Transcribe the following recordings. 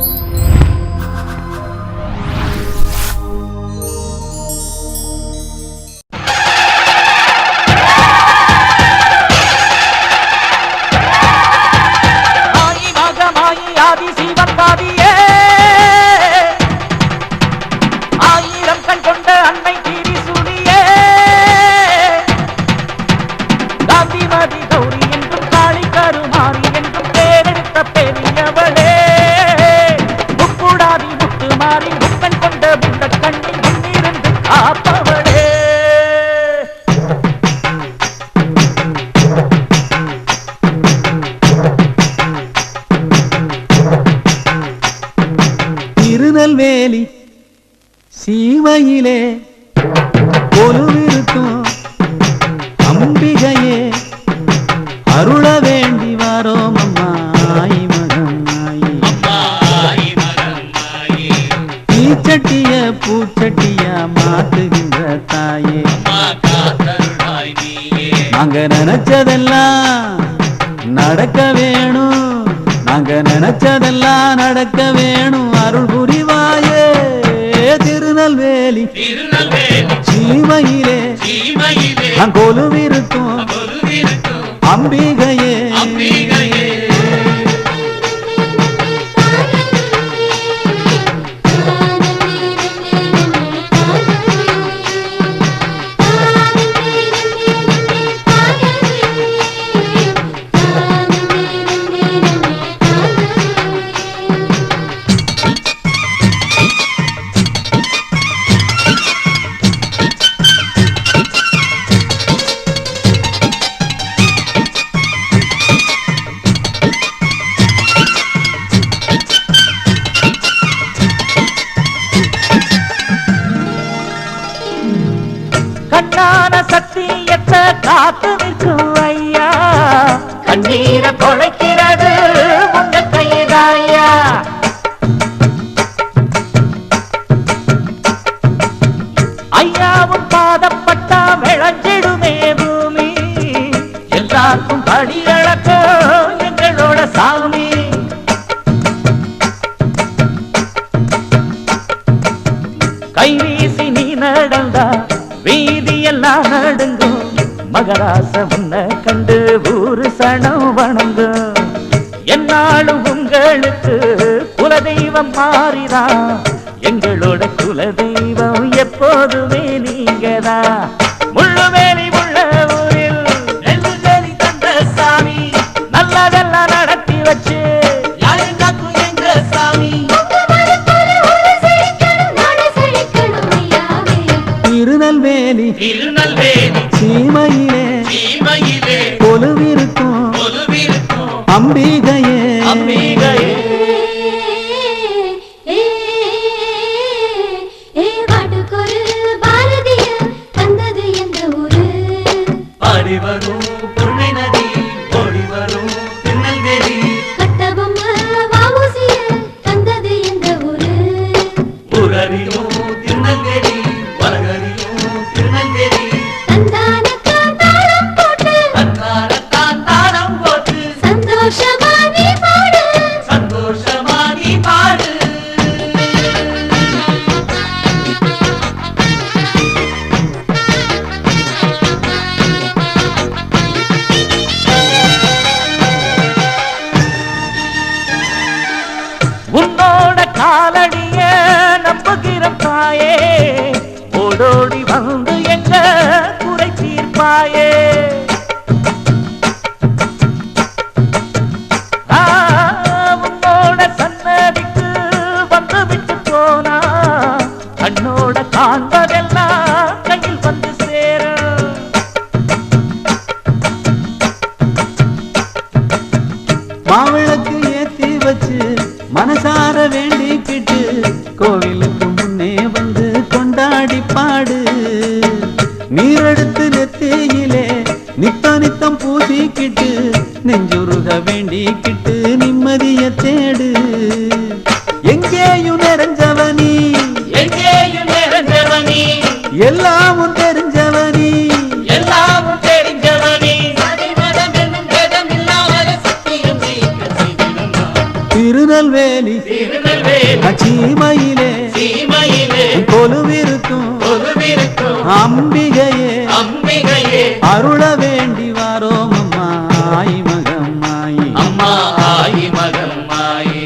Música மாறி கொண்ட முண்ட கண்ணில் முன்னிருந்து காப்பவளே. திருநெல்வேலி சீமையிலே கொலுவிருக்கும் அம்பிகையே அருளவே நினைச்சதெல்லாம் நடக்க வேணும். நாங்க நினைச்சதெல்லாம் நடக்க வேணும். அருள் புரிவாயே திருநெல்வேலி. சீமையிலே நான் கொலுவிருக்கும். அம்பிகையே கண்ணீரை தொலைக்கிறது உங்க கைதாயா ஐயாவும் பாதப்பட்டா விளைஞ்சிடுமே பூமி. எல்லாருக்கும் படி அளக்கும் எங்களோட சாமி. கைவீசி நீ நடந்தா வீதியெல்லாம் நடுங்கும். மகராச உன்னை கண்டு ஊரு சனம் வணங்கும் என்னாலும் உங்களுக்கு குலதெய்வம் மாறிதா? எங்களோட குலதெய்வம் எப்போதுமே நீங்கதான் முள்ளுவேலி உள்ள ஊரில் நெல்லுவேலி தந்த சாமி நல்லதெல்லாம் நடத்தி வச்சு. திருநெல்வேலி. திருநெல்வேலி. சீமையிலே சீமையிலே கொலுவிருக்கும் கொலுவிருக்கும் அம்பிகையே. Oh. பாடு நீரெடுத்து நெத்தியிலே நித்த நித்தம் பூசிக்கிட்டு நெஞ்சுருக வேண்டிக்கிட்டு நிம்மதிய தேடு. எங்கேயும் நிறைஞ்சவனி. எங்கேயும் நிறைஞ்சவனி. எல்லாமும் தெரிஞ்சவனி. எல்லாமும் தெரிஞ்சவனி. திருநெல்வேலி சீமையிலே. கொலுவிருக்கும் அம்பிகையே அம்பிகையே. அருள வேண்டி வாரோம் அம்மா ஆயி மகம்மாயி. அம்மா ஆயி மகம் மாயே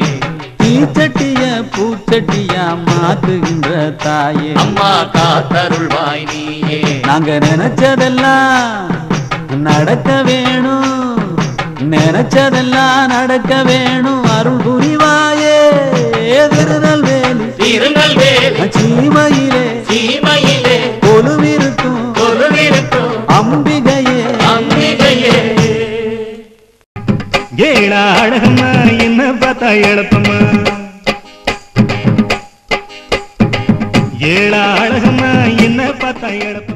தீச்சட்டிய பூச்சட்டியா மாத்துகின்ற தாயே. அம்மா காத்தருள்வாய் நீயே. நாங்க நினைச்சதெல்லாம் நடக்க வேணும். நினைச்சதெல்லாம் நடக்க வேணும். அருள் புரிவாயே ஏழா அழகம்மா என்ன பார்த்தா எழப்பம்மா? ஏழா அழகம்மா என்ன பார்த்தா எழப்பம்மா?